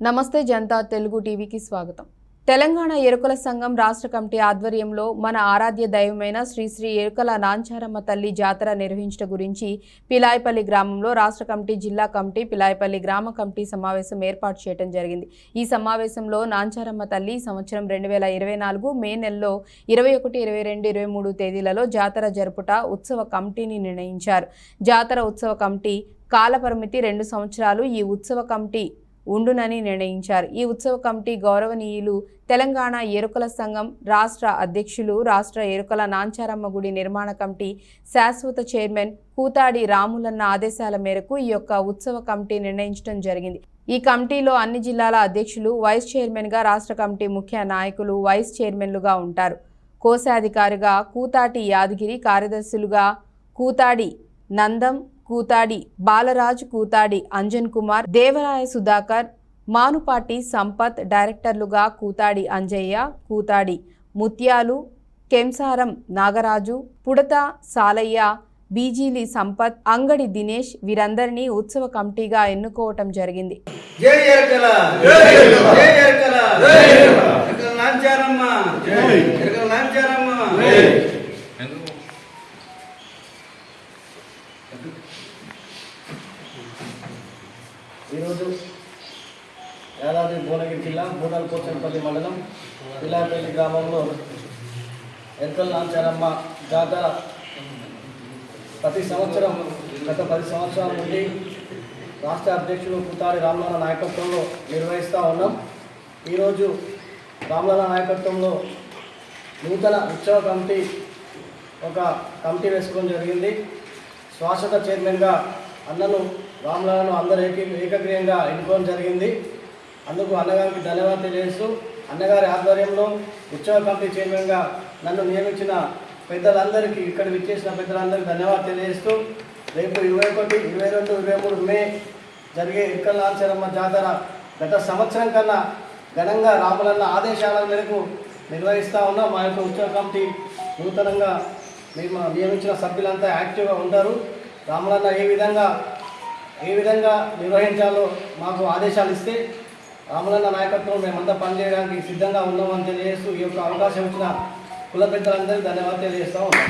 నమస్తే జనతా తెలుగు టీవీకి స్వాగతం. తెలంగాణ ఎరుకల సంఘం రాష్ట్ర కమిటీ ఆధ్వర్యంలో మన ఆరాధ్య దైవమైన శ్రీ శ్రీ ఎరుకల నాంచారమ్మ తల్లి జాతర నిర్వహించడం గురించి పిలాయపల్లి గ్రామంలో రాష్ట్ర కమిటీ జిల్లా కమిటీ పిలాయపల్లి గ్రామ కమిటీ సమావేశం ఏర్పాటు చేయడం జరిగింది. ఈ సమావేశంలో నాంచారమ్మ తల్లి సంవత్సరం రెండు వేల ఇరవై నాలుగు మే నెలలో ఇరవై ఒకటి ఇరవై రెండు ఇరవై మూడు తేదీలలో జాతర జరుపుట ఉత్సవ కమిటీని నిర్ణయించారు. జాతర ఉత్సవ కమిటీ కాలపరిమితి రెండు సంవత్సరాలు. ఈ ఉత్సవ కమిటీ ఉండునని నిర్ణయించారు. ఈ ఉత్సవ కమిటీ గౌరవనీయులు తెలంగాణ ఎరుకల సంఘం రాష్ట్ర అధ్యక్షులు రాష్ట్ర ఎరుకల నాంచారమ్మ గుడి నిర్మాణ కమిటీ శాశ్వత చైర్మన్ కూతాడి రాములన్న ఆదేశాల మేరకు ఈ యొక్క ఉత్సవ కమిటీ నిర్ణయించడం జరిగింది. ఈ కమిటీలో అన్ని జిల్లాల అధ్యక్షులు వైస్ చైర్మన్గా రాష్ట్ర కమిటీ ముఖ్య నాయకులు వైస్ చైర్మన్లుగా ఉంటారు. కోశాధికారిగా కూతాటి యాదగిరి కార్యదర్శులుగా కూతాడి నందం కూతాడి బాలరాజ్ కూతాడి అంజన్ కుమార్ దేవరాయ సుధాకర్ మానుపాటి సంపత్ డైరెక్టర్లుగా కూతాడి అంజయ్య కూతాడి ముత్యాలు కెంసారం నాగరాజు పుడత సాలయ్య బీజీలి సంపత్ అంగడి దినేష్ వీరందరినీ ఉత్సవ కమిటీగా ఎన్నుకోవటం జరిగింది. జై ఎరకల జై ఎరకల ఎరకల నాంచారమ్మ ఎరకల నాంచారమ్మ ఈరోజు యాదాద్రి భువనగిరి జిల్లా బూడల్ పోచంపల్లి మండలం పిల్లాపల్లి గ్రామంలో ఎర్కల్ నాంచారమ్మ జాతర ప్రతి సంవత్సరం గత పది సంవత్సరాల నుండి రాష్ట్ర అధ్యక్షుడు పుతారి రామ్లాల నాయకత్వంలో నిర్వహిస్తూ ఉన్నాం. ఈరోజు రామ్లాల నాయకత్వంలో నూతన ఉత్సవ కమిటీ ఒక కమిటీ వేసుకోవడం జరిగింది. శాశ్వత చైర్మన్గా అన్నను రామ్లాలను అందరూ ఏకీ ఏకగ్రీయంగా ఎన్నుకోవడం జరిగింది. అందుకు అన్నగారికి ధన్యవాదాలు తెలియజేస్తూ అన్నగారి ఆధ్వర్యంలో ఉత్సవ కమిటీ చైర్మన్గా నన్ను నియమించిన పెద్దలందరికీ ఇక్కడ విచ్చేసిన పెద్దలందరికీ ధన్యవాదాలు తెలియజేస్తూ రేపు ఇరవై ఒకటి ఇరవై రెండు ఇరవై మూడు మే జరిగే ఇక్కల లాంచరమ్మ జాతర గత సంవత్సరం కన్నా ఘనంగా రాములన్న ఆదేశాల మేరకు నిర్వహిస్తూ ఉన్న. మా యొక్క ఉత్సవ కమిటీ నూతనంగా మేము నియమించిన సభ్యులంతా యాక్టివ్గా ఉంటారు. రామలన్న ఏ విధంగా ఏ విధంగా నిర్వహించాలో మాకు ఆదేశాలు ఇస్తే రామలన్న నాయకత్వం మేమంతా పనిచేయడానికి సిద్ధంగా ఉన్నామని తెలియజేస్తూ ఈ యొక్క అవకాశం ఇచ్చిన కుల పెద్దలందరికీ ధన్యవాదాలు తెలియజేస్తూ ఉన్నాం.